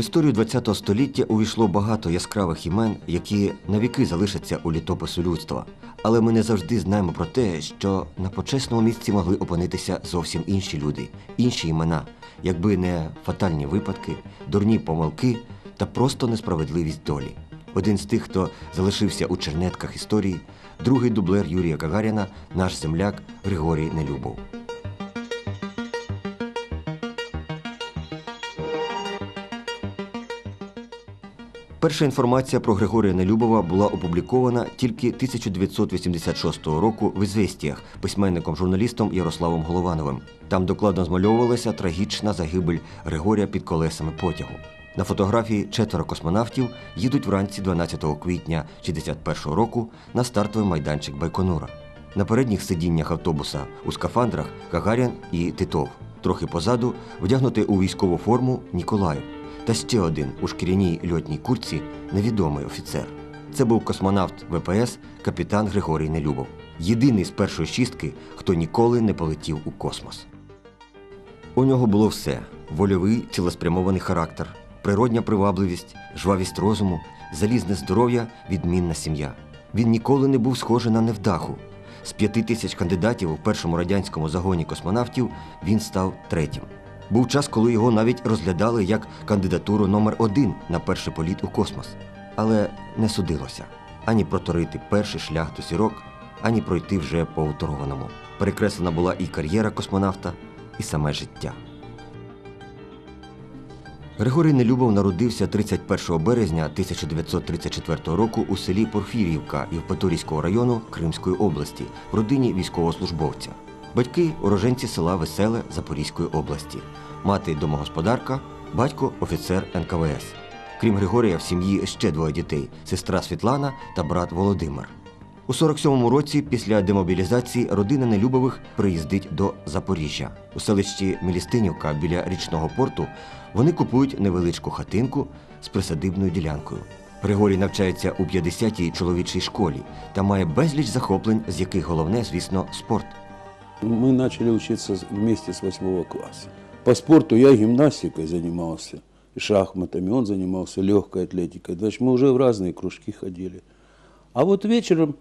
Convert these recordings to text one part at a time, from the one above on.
В історію ХХ століття увійшло багато яскравих імен, які навіки залишаться у літопису людства. Але ми не завжди знаємо про те, що на почесному місці могли опинитися зовсім інші люди, інші імена, якби не фатальні випадки, дурні помилки та просто несправедливість долі. Один з тих, хто залишився у чернетках історії, другий дублер Юрія Гагаріна, наш земляк Григорій Нелюбов. Перша інформація про Григорія Нелюбова була опублікована тільки 1986 року в «Ізвестіях» письменником-журналістом Ярославом Головановим. Там докладно змальовувалася трагічна загибель Григорія під колесами потягу. На фотографії четверо космонавтів їдуть вранці 12 квітня 61 року на стартовий майданчик Байконура. На передніх сидіннях автобуса у скафандрах Гагарін і Титов. Трохи позаду вдягнутий у військову форму Ніколаєв та ще один у шкіряній льотній куртці невідомий офіцер. Це був космонавт ВПС капітан Григорій Нелюбов, єдиний з першої шістки, хто ніколи не полетів у космос. У нього було все: вольовий, цілеспрямований характер, природня привабливість, жвавість розуму, залізне здоров'я, відмінна сім'я. Він ніколи не був схожий на невдаху. З п'яти тисяч кандидатів у першому радянському загоні космонавтів він став третім. Був час, коли його навіть розглядали як кандидатуру номер один на перший політ у космос. Але не судилося ані проторити перший шлях до зірок, ані пройти вже по уторованому. Перекреслена була і кар'єра космонавта, і саме життя. Григорій Нелюбов народився 31 березня 1934 року у селі Порфірівка Євпаторійського району Кримської області в родині військовослужбовця. Батьки уроженці села Веселе Запорізької області, мати домогосподарка, батько офіцер НКВС. Крім Григорія, в сім'ї ще двоє дітей сестра Світлана та брат Володимир. У 47-му році, після демобілізації, родина Нелюбових приїздить до Запоріжжя. У селищі Мілістинівка біля річного порту вони купують невеличку хатинку з присадибною ділянкою. Григорій навчається у 50-й чоловічій школі та має безліч захоплень, з яких головне, звісно, спорт. Мы начали учиться с- вместе с восьмого класса. По спорту я гимнастикой занимался, и шахматами, он занимался легкой атлетикой. Значит, мы уже в разные кружки ходили. А вот вечером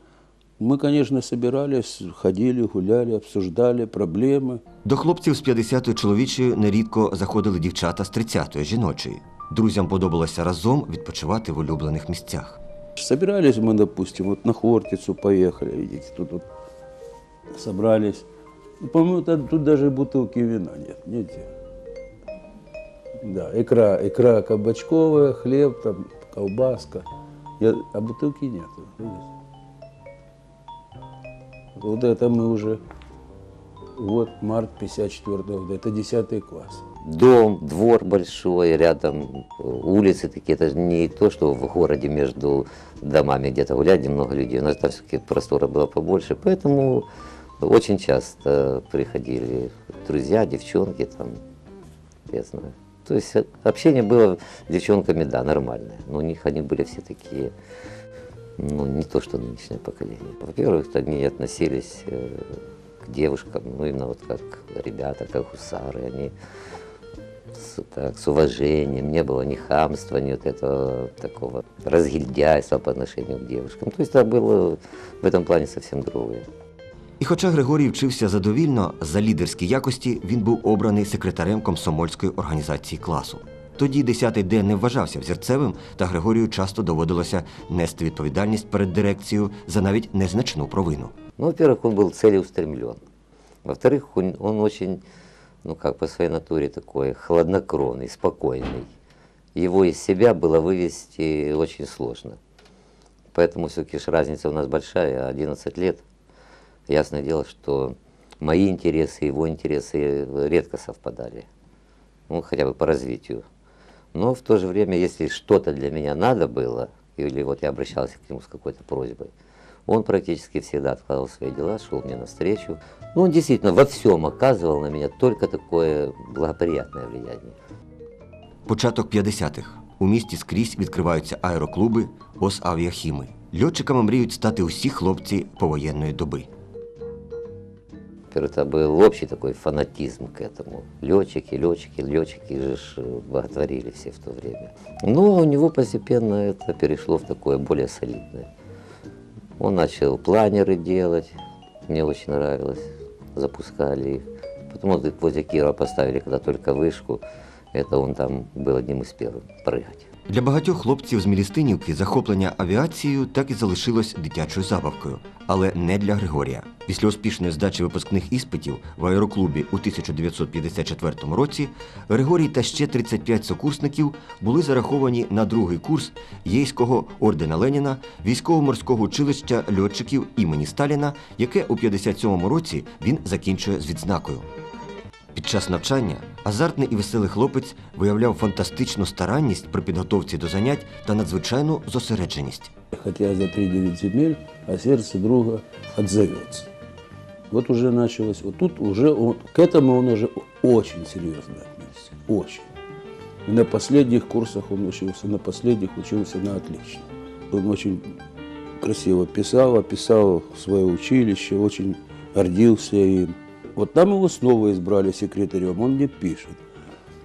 мы, конечно, собирались, ходили, гуляли, обсуждали проблемы. До хлопців з 50-ї чоловічої нерідко заходили дівчата з 30-ї жіночої. Друзям подобалося разом відпочивати в улюблених місцях. Собирались мы, допустим, вот на Хортицу поехали, видите, тут вот собрались. По-моему, тут даже бутылки вина нет, нигде. Да, икра, икра кабачковая, хлеб, там, колбаска. Я- а бутылки нет. видите. Вот это мы уже, вот март 54 года, это 10 класс. Дом, двор большой, рядом э, улицы такие. Это не то, что в городе между домами где-то гулять, где много людей. У нас там все-таки простора было побольше. Поэтому очень часто приходили друзья, девчонки там, я знаю. То есть э, общение было с девчонками, да, нормальное. Но у них они были все такие, ну, не то, что нынешнее поколение. Во-первых, они относились э, к девушкам, ну, именно вот как ребята, как гусары. Они с, так, с уважением, не было ни хамства, ни вот этого такого разгильдяйства по отношению к девушкам. То есть это было в этом плане совсем другое. І хоча Григорій вчився задовільно, за лідерські якості він був обраний секретарем комсомольської організації класу. Тоді 10-й день не вважався взірцевим, та Григорію часто доводилося нести відповідальність перед дирекцією за навіть незначну провину. Ну, во-первых, он был целеустремлен. Во-вторых, он, он очень, ну как по своей натуре такой, хладнокровный, спокойный. Его из себя было вывести очень сложно. Поэтому все-таки ж разница у нас большая, 11 лет. Ясное дело, что мои интересы, его интересы редко совпадали. Ну, хотя бы по развитию. Но в то же время, если что-то для меня надо было, или вот я обращался к нему с какой-то просьбой, он практически всегда откладывал свои дела, шел мне навстречу. Ну, он действительно во всем оказывал на меня только такое благоприятное влияние. Початок 50-х. У місті скрізь відкриваються аероклуби, Осавіахіми. Льотчиками мріють стати усі хлопці повоєнної доби. Это был общий такой фанатизм к этому. Летчики, летчики, летчики же э, боготворили все в то время. Но у него постепенно это перешло в такое более солидное. Он начал планеры делать, мне очень нравилось, запускали их. Потом вот возле Кирова поставили, когда только вышку, это он там был одним из первых прыгать. Для багатьох хлопців з Мілістинівки захоплення авіацією так і залишилось дитячою забавкою, але не для Григорія. Після успішної здачі випускних іспитів в аероклубі у 1954 році Григорій та ще 35 сокурсників були зараховані на другий курс Єйського ордена Леніна військово-морського училища льотчиків імені Сталіна, яке у 57-му році він закінчує з відзнакою. Під час навчання азартний і веселий хлопець виявляв фантастичну старанність при підготовці до занять та надзвичайну зосередженість. Хотя за 3-9 земель, а сердце друга отзовется. Вот уже началось, вот тут уже, он, к этому он уже очень серьезно отнесся, очень. На последних курсах он учился, на последних учился на отлично. Он очень красиво писал, описал свое училище, очень гордился им. Вот там его снова избрали секретарем, он мне пишет.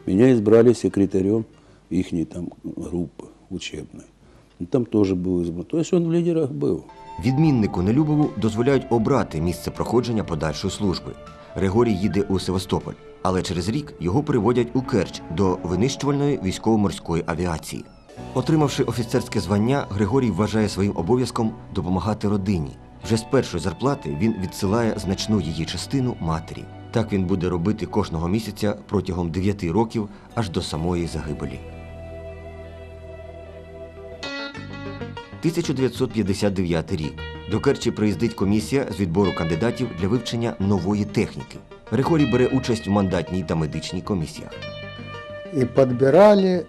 Меня избрали секретарем их там группы учебной. И там тоже был избран. То есть он в лидерах был. Відміннику Нелюбову дозволяють обрати місце проходження подальшої служби. Григорій їде у Севастополь, але через рік його приводять у Керч до винищувальної військово-морської авіації. Отримавши офіцерське звання, Григорій вважає своїм обов'язком допомагати родині. Вже з першої зарплати він відсилає значну її частину матері. Так він буде робити кожного місяця протягом 9 років аж до самої загибелі. 1959 рік. До Керчі приїздить комісія з відбору кандидатів для вивчення нової техніки. Григорій бере участь у мандатній та медичній комісіях. и подбирали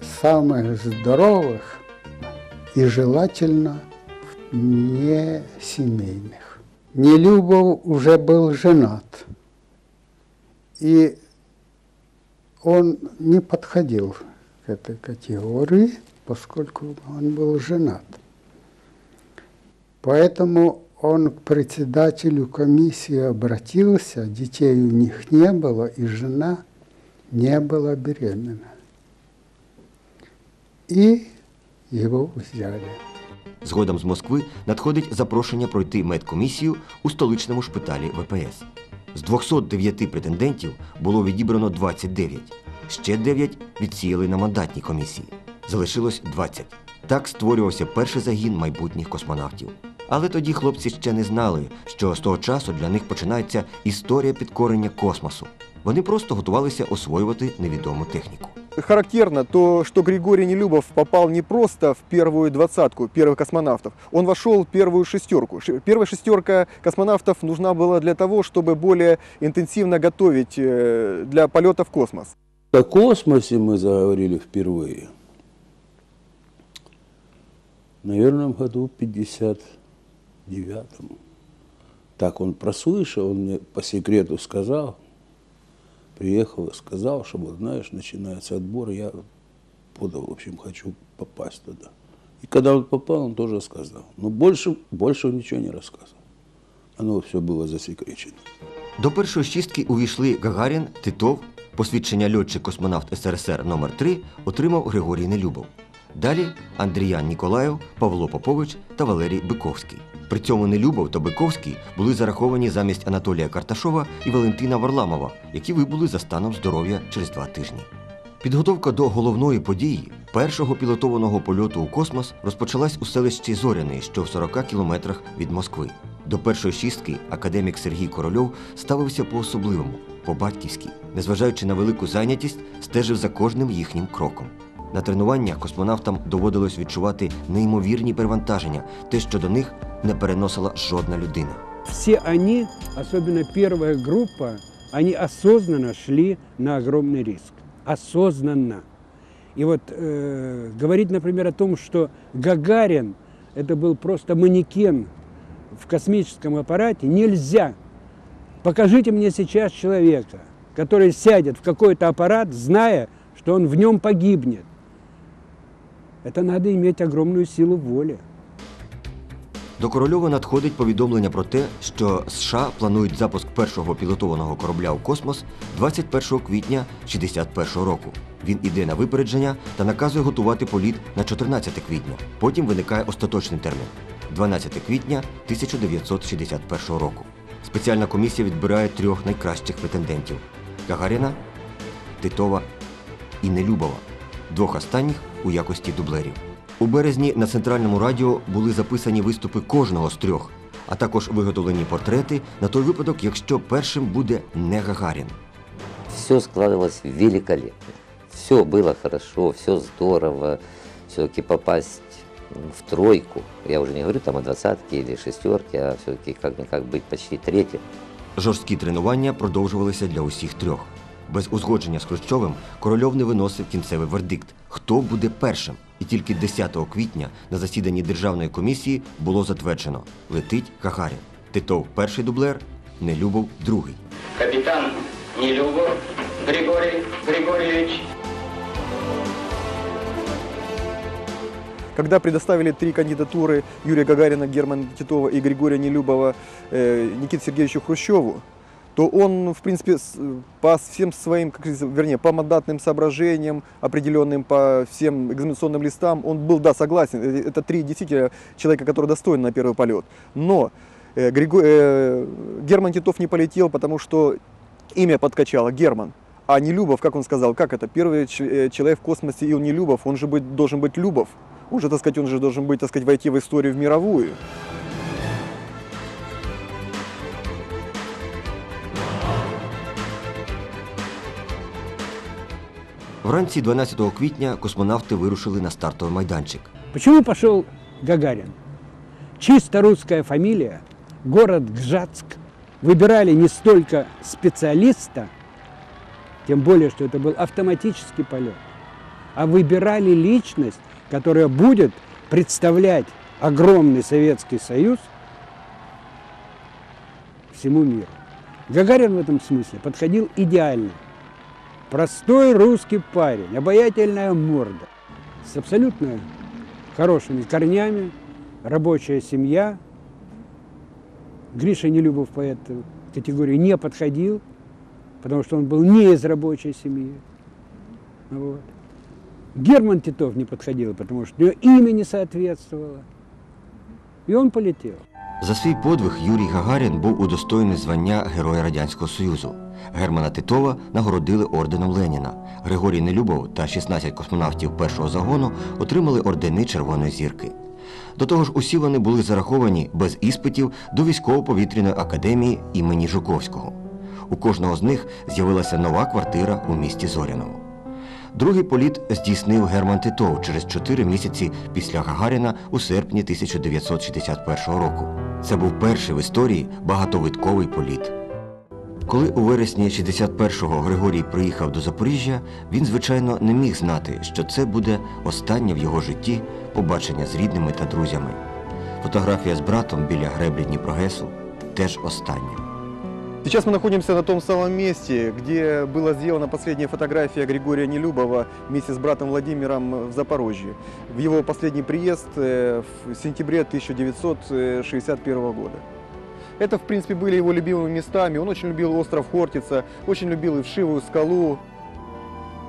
самых здоровых и желательно не семейных. Нелюбов уже был женат, и он не подходил к этой категории, поскольку он был женат. Поэтому он к председателю комиссии обратился, детей у них не было, и жена не была беременна. И его взяли. Згодом з Москви надходить запрошення пройти медкомісію у столичному шпиталі ВПС. З 209 претендентів було відібрано 29. Ще 9 відсіяли на мандатній комісії. Залишилось 20. Так створювався перший загін майбутніх космонавтів. Але тоді хлопці ще не знали, що з того часу для них починається історія підкорення космосу. Вони просто готувалися освоювати невідому техніку. Характерно то, что Григорий Нелюбов попал не просто в первую двадцатку первых космонавтов, он вошел в первую шестерку. Первая шестерка космонавтов нужна была для того, чтобы более интенсивно готовить э, для полета в космос. О космосе мы заговорили впервые. Наверное, в году 59-м. Так он прослышал, он мне по секрету сказал, приехал сказал, что вот знаешь, начинается отбор, я подал, в общем, хочу попасть туда. И когда он попал, он тоже сказал. Но больше, больше он ничего не рассказывал. Оно все было засекречено. До першої шістки увійшли Гагарін, Титов, посвідчення льотчик-космонавт СРСР номер 3 отримав Григорій Нелюбов. Далі Андріян Ніколаєв, Павло Попович та Валерій Биковський. При цьому Нелюбов та Биковський були зараховані замість Анатолія Карташова і Валентина Варламова, які вибули за станом здоров'я через два тижні. Підготовка до головної події першого пілотованого польоту у космос розпочалась у селищі Зоряний, що в 40 кілометрах від Москви. До першої шістки академік Сергій Корольов ставився по-особливому, по-батьківськи, незважаючи на велику зайнятість, стежив за кожним їхнім кроком. На тренуваннях космонавтам доводилось відчувати неймовірні перевантаження, те, що до них не переносила жодна людина. все они, особенно первая группа, они осознанно шли на огромный риск. Осознанно. И вот э, говорить, например, о том, что Гагарин это был просто манекен в космическом аппарате, нельзя. Покажите мне сейчас человека, который сядет в какой-то аппарат, зная, что он в нем погибнет. Это надо иметь огромную силу воли. До Корольова надходить повідомлення про те, що США планують запуск першого пілотованого корабля у космос 21 квітня 61 року. Він іде на випередження та наказує готувати політ на 14 квітня. Потім виникає остаточний термін 12 квітня 1961 року. Спеціальна комісія відбирає трьох найкращих претендентів: Гагаріна, Титова і Нелюбова Двох останніх у якості дублерів. У березні на центральному радіо були записані виступи кожного з трьох, а також виготовлені портрети на той випадок, якщо першим буде не Гагарін. Все складывалось великолепно. Все было хорошо, все здорово. Все-таки попасть в тройку, я уже не говорю там о двадцатке или шестерке, а все-таки как-никак быть почти третьим. Жорсткі тренування продовжувалися для усіх трьох. Без узгодження з Хрущовим Корольов не виносив кінцевий вердикт, хто буде першим. І тільки 10 квітня на засіданні державної комісії було затверджено летить Гагарін. Титов перший дублер, Нелюбов другий. капитан Нелюбов Григорий Григорьевич. Когда предоставили три кандидатуры Юрия Гагарина, Германа Титова и Григория Нелюбова э, Никите Сергеевичу Хрущеву, то он, в принципе, по всем своим, как вернее, по мандатным соображениям, определенным по всем экзаменационным листам, он был, да, согласен. Э, Это три действительно человека, которые достойны на первый полет. Но э, Григо- э, Герман Титов не полетел, потому что имя подкачало Герман. А Нелюбов, как он сказал, как это? Первый э, человек в космосе, и он не Любов, он же быть, должен быть Любов. Он же, так сказать, он же должен быть, так сказать, войти в историю в мировую. Вранці 12 квітня космонавти вирушили на стартовий майданчик. Почему пошел Гагарин? Чисто русская фамилия, город Гжатск. Выбирали не столько специалиста, тем более, что это был автоматический полет, а выбирали личность, которая будет представлять огромный Советский Союз всему миру. Гагарин в этом смысле подходил идеально. Простой русский парень, обаятельная морда, с абсолютно хорошими корнями, рабочая семья. Гриша Нелюбов по эту категорию не подходил, потому что он был не из рабочей семьи. Вот. Герман Титов не подходил, потому что него имя не соответствовало. И он полетел. За свій подвиг Юрій Гагарін був удостоєний звання Героя Радянського Союзу. Германа Титова нагородили орденом Леніна. Григорій Нелюбов та 16 космонавтів першого загону отримали ордени Червоної зірки. До того ж, усі вони були зараховані без іспитів до військово-повітряної академії імені Жуковського. У кожного з них з'явилася нова квартира у місті Зоряному. Другий політ здійснив Герман Титов через 4 місяці після Гагаріна у серпні 1961 року. Це був перший в історії багатовитковий політ. Коли у вересні 61-го Григорій приїхав до Запоріжжя, він, звичайно, не міг знати, що це буде останнє в його житті побачення з рідними та друзями. Фотографія з братом біля греблі Дніпрогесу теж остання. Сейчас мы находимся на том самом месте, где была сделана последняя фотография Григория Нелюбова вместе с братом Владимиром в Запорожье. В его последний приезд э, в сентябре 1961 года. Это, в принципе, были его любимыми местами. Он очень любил остров Хортица, очень любил и Вшивую скалу.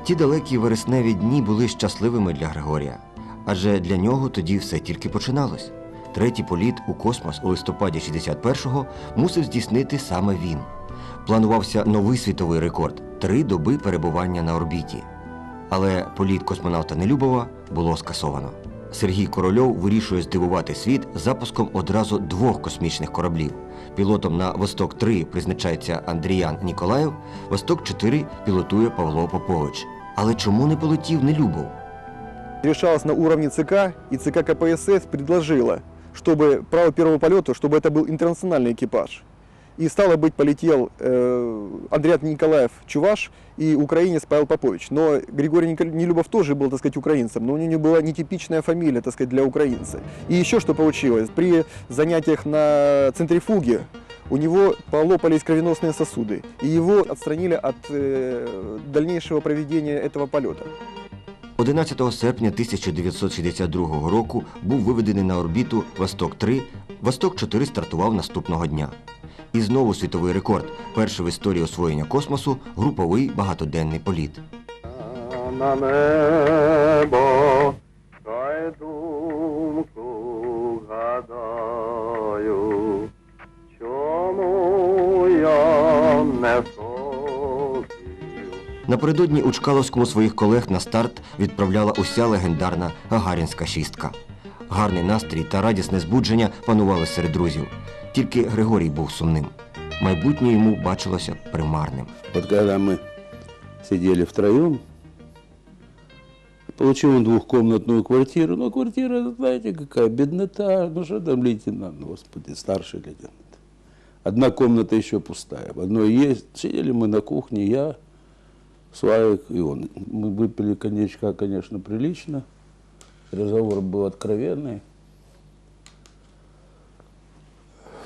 Ті далекі вересневі дні були щасливими для Григорія, адже для нього тоді все тільки починалось. Третій політ у космос у листопаді 61-го мусив здійснити саме він. Планувався новий світовий рекорд три доби перебування на орбіті. Але політ космонавта Нелюбова було скасовано. Сергій Корольов вирішує здивувати світ запуском одразу двох космічних кораблів. Пілотом на Восток-3 призначається Андріян Ніколаєв, Восток-4 пілотує Павло Попович. Але чому не полетів Нелюбов? Решалось на уровне ЦК, и ЦК КПСС предложила, чтобы право первого полета, чтобы это был интернациональный экипаж. И стало быть, полетел э, Андреат Николаев Чуваш и украинец Павел Попович. Но Григорий Нелюбов тоже был, так сказать, украинцем, но у него была нетипичная фамилия, так сказать, для украинца. И еще что получилось, при занятиях на центрифуге у него полопались кровеносные сосуды, и его отстранили от э, дальнейшего проведения этого полета. 11 серпня 1962 року був виведений на орбіту Восток-3 Восток 4 стартував наступного дня. І знову світовий рекорд. Перший в історії освоєння космосу груповий багатоденний політ. Напередодні у Чкаловському своїх колег на старт відправляла уся легендарна Гагарінська шістка. Гарний настрій та радісне збудження панували серед друзів. Тільки Григорій був сумним. Майбутнє йому бачилося примарним. Вот когда мы сидели втроем, получил он двухкомнатную квартиру. Но квартира, знаете, какая беднота. Ну что там лейтенант, господи, старший лейтенант. Одна комната еще пустая. В одной есть. Сидели мы на кухне, я, Славик и он. Мы выпили коньячка, конечно, прилично. Разговор был откровенный.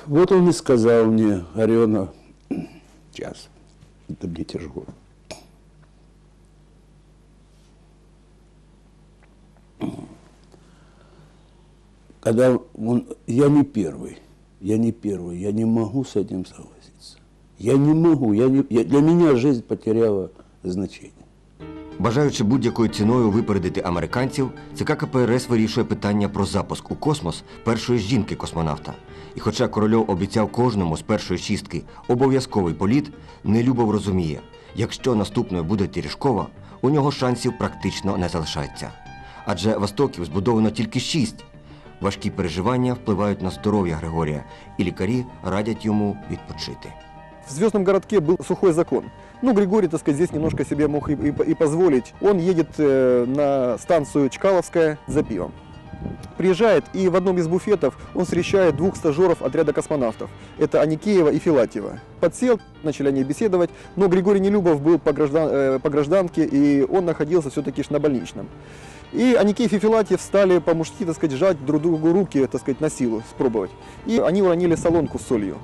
Вот он и сказал мне, Орена, сейчас, это мне тяжело. Когда он, я не первый, я не первый, я не могу с этим согласиться. Я не могу, я не, я- для меня жизнь потеряла значение. Бажаючи будь-якою ціною випередити американців, ЦК КПРС вирішує питання про запуск у космос першої жінки-космонавта. І хоча Корольов обіцяв кожному з першої шістки обов'язковий політ, Нелюбов розуміє, якщо наступною буде Терешкова, у нього шансів практично не залишається. Адже Востоків збудовано тільки шість. Важкі переживання впливають на здоров'я Григорія, і лікарі радять йому відпочити. В Звездном городке был сухой закон. Ну, Григорий, так сказать, здесь немножко себе мог и, и- и позволить. Он едет э, на станцию Чкаловская за пивом. Приезжает, и в одном из буфетов он встречает двух стажеров отряда космонавтов. Это Аникеева и Филатьева. Подсел, начали они беседовать, но Григорий Нелюбов был по, граждан- э, по гражданке, и он находился все-таки на больничном. И Аникеев и Филатьев стали по-мужски, так сказать, жать друг другу руки, так сказать, на силу, спробовать. И они уронили солонку с солью.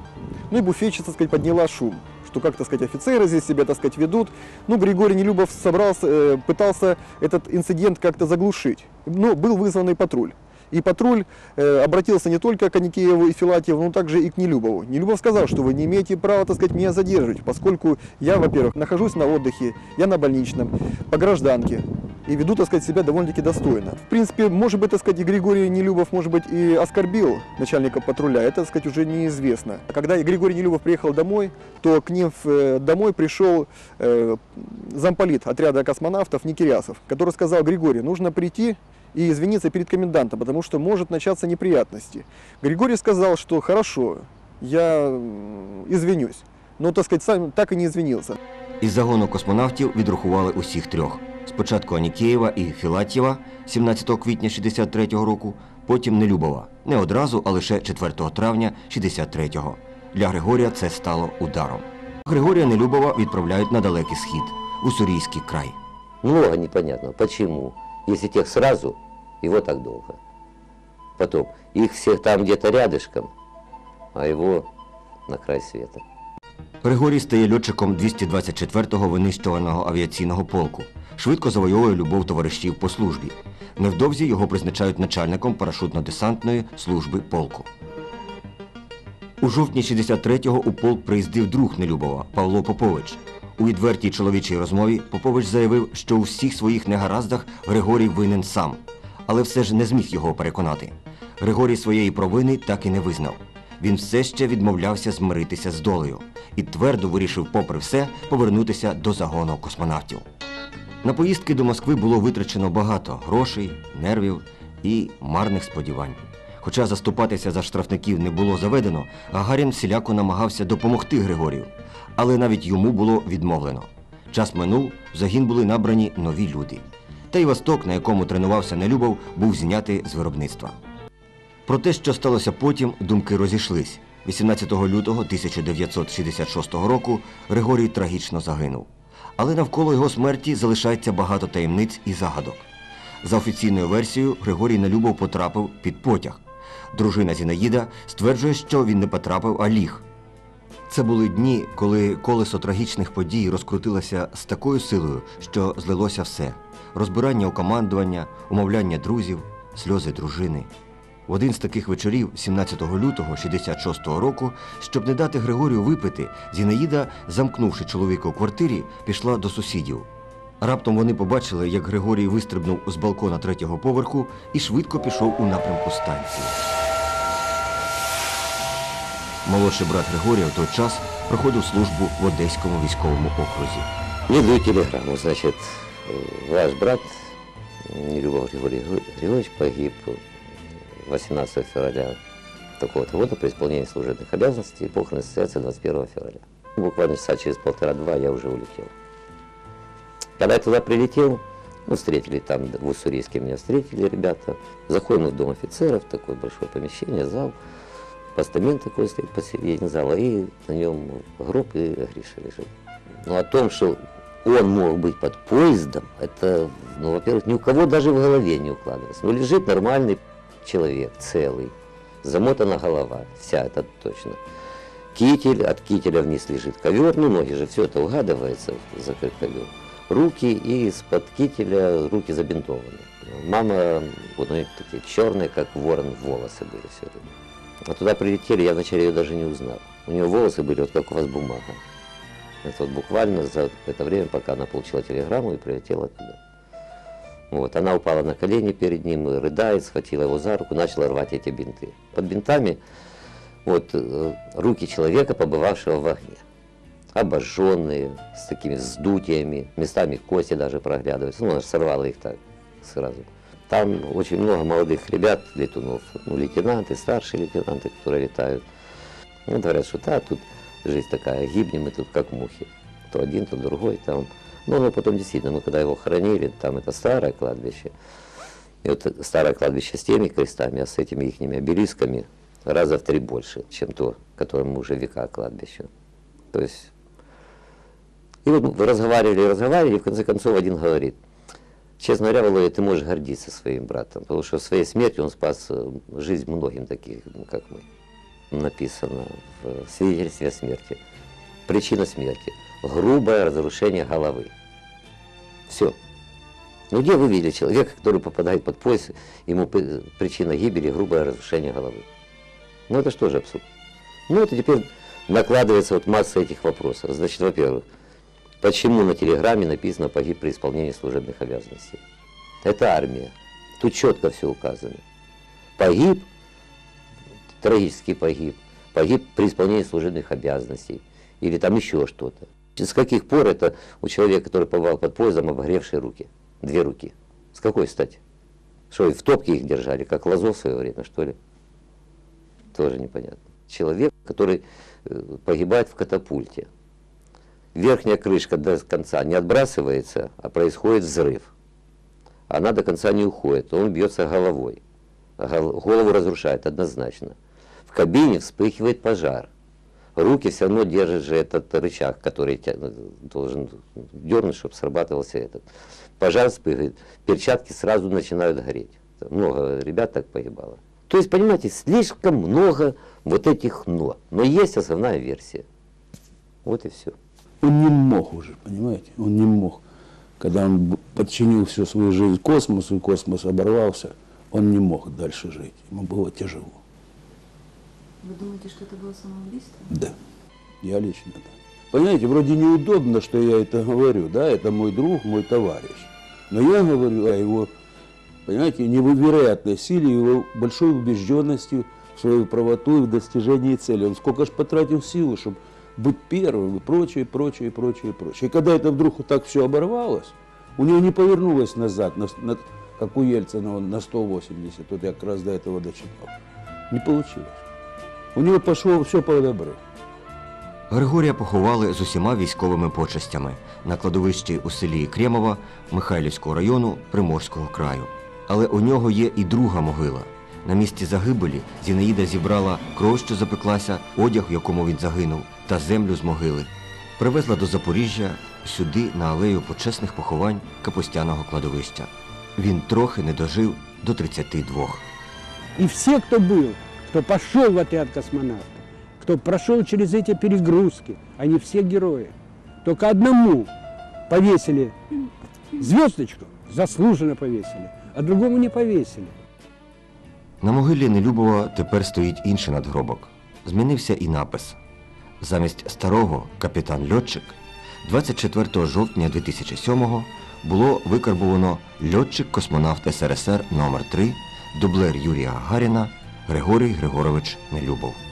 Ну и буфетчица, так сказать, подняла шум, что как, так сказать, офицеры здесь себя, так сказать, ведут. Ну, Григорий Нелюбов собрался, э, пытался этот инцидент как-то заглушить. Но был вызванный патруль. И патруль э, обратился не только к Аникееву и Филатьеву, но также и к Нелюбову. Нелюбов сказал, что вы не имеете права, так сказать, меня задерживать, поскольку я, во-первых, нахожусь на отдыхе, я на больничном, по гражданке, и веду, так сказать, себя довольно-таки достойно. В принципе, может быть, так сказать, и Григорий Нелюбов, может быть, и оскорбил начальника патруля, это, так сказать, уже неизвестно. А Когда Григорий Нелюбов приехал домой, то к ним в, э, домой пришел э, замполит отряда космонавтов Никирясов, который сказал, Григорий, нужно прийти и извиниться перед комендантом, потому что может начаться неприятности. Григорий сказал, что хорошо, я м, извинюсь. Но, так сказать, сам так и не извинился. Із загону космонавтів відрахували усіх трьох. Спочатку Анікеєва і Філатьєва 17 квітня 63-го року, потім Нелюбова. Не одразу, а лише 4 травня 63-го. Для Григорія це стало ударом. Григорія Нелюбова відправляють на далекий схід, в Уссурійський край. Много непонятного. Почему? Если тех сразу, его так долго. Потом, их всех там где-то рядышком, а его на край света. Григорій стає льотчиком 224-го винищувального авіаційного полку. Швидко завойовує любов товаришів по службі. Невдовзі його призначають начальником парашутно-десантної служби полку. У жовтні 63-го у полк приїздив друг Нелюбова Павло Попович. У відвертій чоловічій розмові Попович заявив, що у всіх своїх негараздах Григорій винен сам, але все ж не зміг його переконати. Григорій своєї провини так і не визнав. Він все ще відмовлявся змиритися з долею і твердо вирішив, попри все, повернутися до загону космонавтів. На поїздки до Москви було витрачено багато грошей, нервів і марних сподівань. Хоча заступатися за штрафників не було заведено, Гагарін всіляко намагався допомогти Григорію, але навіть йому було відмовлено. Час минув, в загін були набрані нові люди. Та й восток, на якому тренувався Нелюбов, був знятий з виробництва. Про те, що сталося потім, думки розійшлись. 18 лютого 1966 року Григорій трагічно загинув. Але навколо його смерті залишається багато таємниць і загадок. За офіційною версією, Григорій Нелюбов потрапив під потяг. Дружина Зінаїда стверджує, що він не потрапив, а ліг. Це були дні, коли колесо трагічних подій розкрутилося з такою силою, що злилося все: розбирання у командування, умовляння друзів, сльози дружини. В один з таких вечорів, 17 лютого 66-го року, щоб не дати Григорію випити, Зінаїда, замкнувши чоловіка у квартирі, пішла до сусідів. Раптом вони побачили, як Григорій вистрибнув з балкона третього поверху і швидко пішов у напрямку станції. Молодший брат Григорія в той час проходив службу в Одеському військовому окрузі. Мне дают телеграмму, значит, э, ваш брат Нелюбов Григорий Гри- Григорьевич погиб 18 февраля такого-то года при исполнении служебных обязанностей, и похороны состоятся 21 февраля. Буквально часа через полтора-два я уже улетел. Когда я туда прилетел, ну, встретили там, в Уссурийске меня встретили ребята. Заходим в дом офицеров, такое большое помещение, зал, постамент такой стоит посередине зала, и на нем гроб и Гриша лежит. Но о том, что он мог быть под поездом, это, ну, во-первых, ни у кого даже в голове не укладывается. Ну, лежит нормальный человек, целый, замотана голова, вся это точно. Китель, от кителя вниз лежит ковер, ну, ноги же, все это угадывается, закрыт ковер. Руки и из-под кителя руки забинтованы. Мама, вот у такие черные, как ворон, волосы были все время. А туда прилетели, я вначале ее даже не узнал. У нее волосы были вот как у вас бумага. Это вот буквально за это время, пока она получила телеграмму и прилетела туда. Вот, она упала на колени перед ним, рыдает, схватила его за руку, начала рвать эти бинты. Под бинтами вот э, руки человека, побывавшего в огне. Обожженные, с такими вздутиями, местами кости даже проглядываются. Ну, она же сорвала их так сразу. Там очень много молодых ребят, летунов, ну, лейтенанты, старшие лейтенанты, которые летают. Ну, говорят, что да, тут жизнь такая, гибнем мы тут как мухи. То один, то другой там. Ну, но потом действительно, мы когда его хоронили, там это старое кладбище. И вот старое кладбище с теми крестами, а с этими их обелисками раза в три больше, чем то, которому уже века кладбище. То есть, и вот мы разговаривали, разговаривали, и в конце концов один говорит, честно говоря, Володя, ты можешь гордиться своим братом, потому что своей смертью он спас э, жизнь многим таких, ну, как мы. Написано в свидетельстве о смерти. Причина смерти. Грубое разрушение головы. Все. Ну где вы видели человека, который попадает под пояс, ему причина гибели грубое разрушение головы? Ну это что же абсурд? Ну это теперь накладывается вот масса этих вопросов. Значит, во-первых, почему на телеграмме написано погиб при исполнении служебных обязанностей? Это армия. Тут четко все указано. Погиб, трагически погиб, погиб при исполнении служебных обязанностей. Или там еще что-то. С каких пор это у человека, который побывал под поездом, обогревшие руки? Две руки. С какой стати? Что, в топке их держали, как лазов в свое время, что ли? Тоже непонятно. Человек, который э, погибает в катапульте. Верхняя крышка до конца не отбрасывается, а происходит взрыв. Она до конца не уходит, он бьется головой. Гол- Голову разрушает однозначно. В кабине вспыхивает пожар. Руки все равно держит же этот рычаг, который должен дернуть, чтобы срабатывался этот. Пожар вспыхивает, перчатки сразу начинают гореть. Много ребят так погибало. То есть, понимаете, слишком много вот этих «но». Но есть основная версия. Вот и все. Он не мог уже, понимаете? Он не мог. Когда он подчинил всю свою жизнь космосу, и космос оборвался, он не мог дальше жить. Ему было тяжело. Вы думаете, что это было самоубийство? Да. Я лично да. Понимаете, вроде неудобно, что я это говорю, да, это мой друг, мой товарищ. Но я говорю о его, понимаете, невероятной силе, его большой убежденности в свою правоту и в достижении цели. Он сколько ж потратил силы, чтобы быть первым и прочее, прочее, прочее, прочее. И когда это вдруг вот так все оборвалось, у него не повернулось назад, на, на- как у Ельцина, на 180, вот я как раз до этого дочитал. Не получилось. У него пошло все по добру. Григорія поховали з усіма військовими почестями на кладовищі у селі Кремова Михайлівського району Приморського краю. Але у нього є і друга могила. На місці загибелі Зінаїда зібрала кров, що запеклася, одяг, в якому він загинув, та землю з могили. Привезла до Запоріжжя сюди, на алею почесних поховань Капустяного кладовища. Він трохи не дожив до 32. И все, кто был, кто пошел в отряд космонавтов, кто прошел через эти перегрузки, они все герои. Только одному повесили звездочку, заслуженно повесили, а другому не повесили. На могилі Нелюбова тепер стоїть інший надгробок. Змінився і напис. Замість старого капітан льотчик 24 жовтня 2007-го було викарбовано льотчик-космонавт СРСР номер 3 дублер Юрія Гагаріна Григорій Григорович Нелюбов.